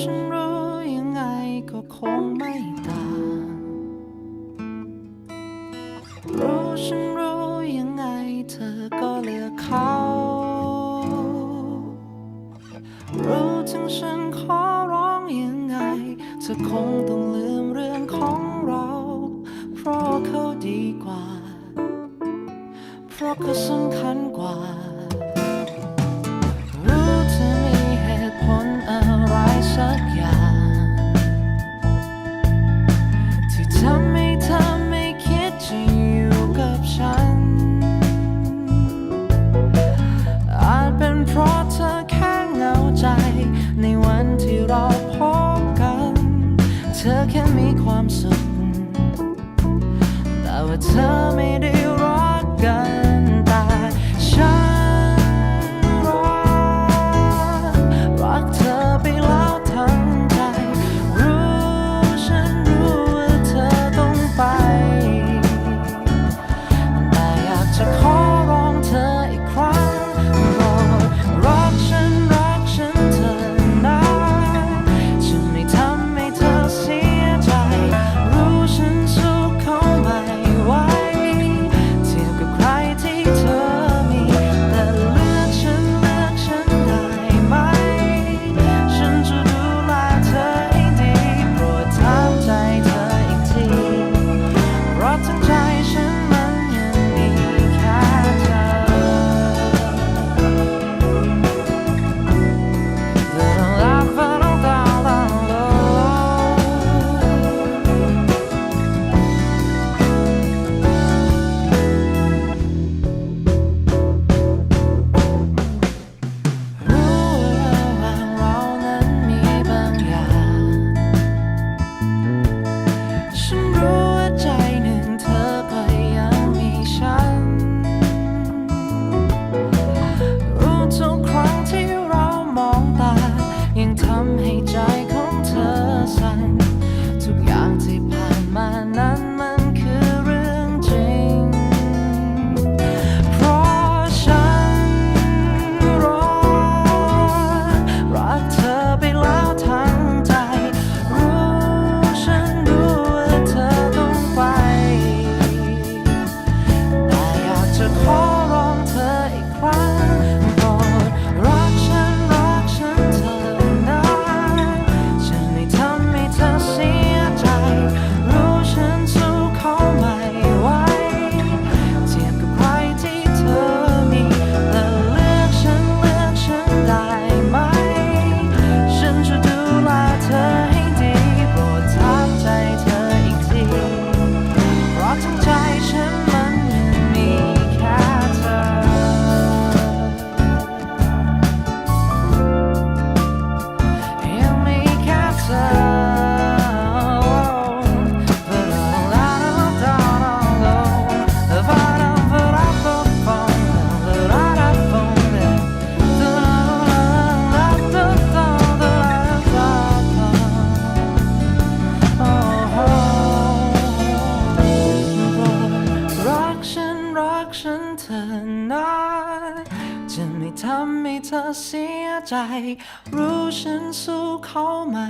ฉันรู้ยังไงก็คงไม่ต่าง รู้ฉันรู้ยังไงเธอก็เลือกเขา รู้ถึงฉันขอร้องยังไง เธอคงต้องลืมเรื่องของเรา เพราะเขาดีกว่า เพราะเขาสำคัญ tell me to ทำให้เธอเสียใจ รู้ฉันสู้เขาไม่